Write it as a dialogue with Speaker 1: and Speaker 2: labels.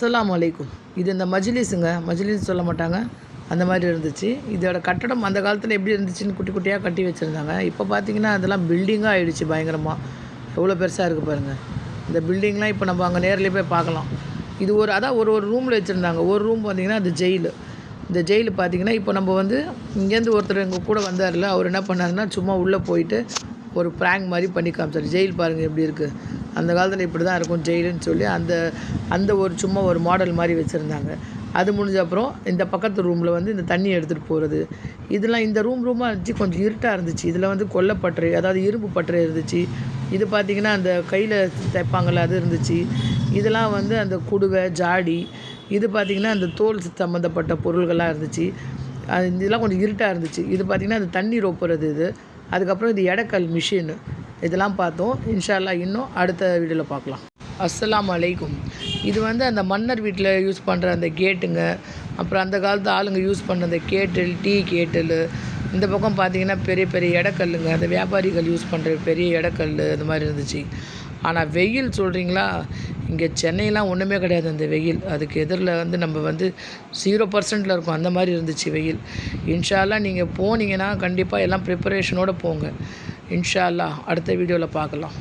Speaker 1: அஸ்லாம் வலைக்கும் இது இந்த மஜ்லிஸுங்க. மஜ்லிஸ் சொல்ல மாட்டாங்க. அந்த மாதிரி இருந்துச்சு. இதோட கட்டடம் அந்த காலத்தில் எப்படி இருந்துச்சுன்னு குட்டி குட்டியாக கட்டி வச்சுருந்தாங்க. இப்போ பார்த்தீங்கன்னா அதெல்லாம் பில்டிங்காக ஆயிடுச்சு பயங்கரமாக எவ்வளோ பெருசாக இருக்குது பாருங்கள் இந்த பில்டிங்லாம் இப்போ நம்ம அங்கே நேரில் போய் பார்க்கலாம். இது ஒரு அதான் ஒரு ஒரு ரூமில் வச்சுருந்தாங்க. ஒரு ரூம் பார்த்திங்கன்னா அது ஜெயிலு இந்த ஜெயிலு பார்த்தீங்கன்னா இப்போ நம்ம வந்து இங்கேருந்து ஒருத்தர் எங்கள் கூட வந்தார்ல அவர் என்ன பண்ணாருன்னா சும்மா உள்ளே போயிட்டு ஒரு ப்ராங்க் மாதிரி பண்ணி காமிச்சார். ஜெயில் பாருங்கள் எப்படி இருக்குது அந்த காலத்தில் இப்படி தான் இருக்கும் ஜெயிலுன்னு சொல்லி அந்த அந்த ஒரு சும்மா ஒரு மாடல் மாதிரி வச்சுருந்தாங்க. அது முடிஞ்ச அப்புறம் இந்த பக்கத்து ரூமில் வந்து இந்த தண்ணி எடுத்துகிட்டு போகிறது இதெல்லாம் இந்த ரூம் ரூமாக இருந்துச்சு கொஞ்சம் இருட்டாக இருந்துச்சு. இதில் வந்து கொல்லைப்பட்டறை அதாவது இரும்பு பட்டறை இருந்துச்சு. இது பார்த்திங்கன்னா அந்த கையில் தைப்பாங்கள்ல அது இருந்துச்சு. இதெல்லாம் வந்து அந்த குடுவை ஜாடி இது பார்த்திங்கன்னா அந்த தோல் சம்மந்தப்பட்ட பொருள்கள்லாம் இருந்துச்சு. அது இதெல்லாம் கொஞ்சம் இருட்டாக இருந்துச்சு. இது பார்த்திங்கன்னா அந்த தண்ணி ரொப்புறது இது. அதுக்கப்புறம் இது எடக்கல் மிஷின் இதெல்லாம் பார்த்தோம். இன்ஷால்லா இன்னும் அடுத்த வீடியோவில் பார்க்கலாம். அஸ்லாம் அலைக்கும் இது வந்து அந்த மன்னர் வீட்டில் யூஸ் பண்ணுற அந்த கேட்டுங்க. அப்புறம் அந்த காலத்து ஆளுங்க யூஸ் பண்ண அந்த கேட்டில் டீ கேட்டில். இந்த பக்கம் பார்த்தீங்கன்னா பெரிய பெரிய இடக்கல்லுங்க அந்த வியாபாரிகள் யூஸ் பண்ணுற பெரிய இடக்கல் அந்த மாதிரி இருந்துச்சு. ஆனால் வெயில் சொல்கிறீங்களா இங்கே சென்னையெலாம் ஒன்றுமே கிடையாது அந்த வெயில். அதுக்கு எதிரில் வந்து நம்ம வந்து ஜீரோ பர்சன்டில் இருக்கும். அந்த மாதிரி இருந்துச்சு வெயில். இன்ஷாலாம் நீங்கள் போனீங்கன்னா கண்டிப்பாக எல்லாம் ப்ரிப்பரேஷனோடு போங்க. இன்ஷா அல்லா அடுத்த வீடியோவில் பார்க்கலாம்.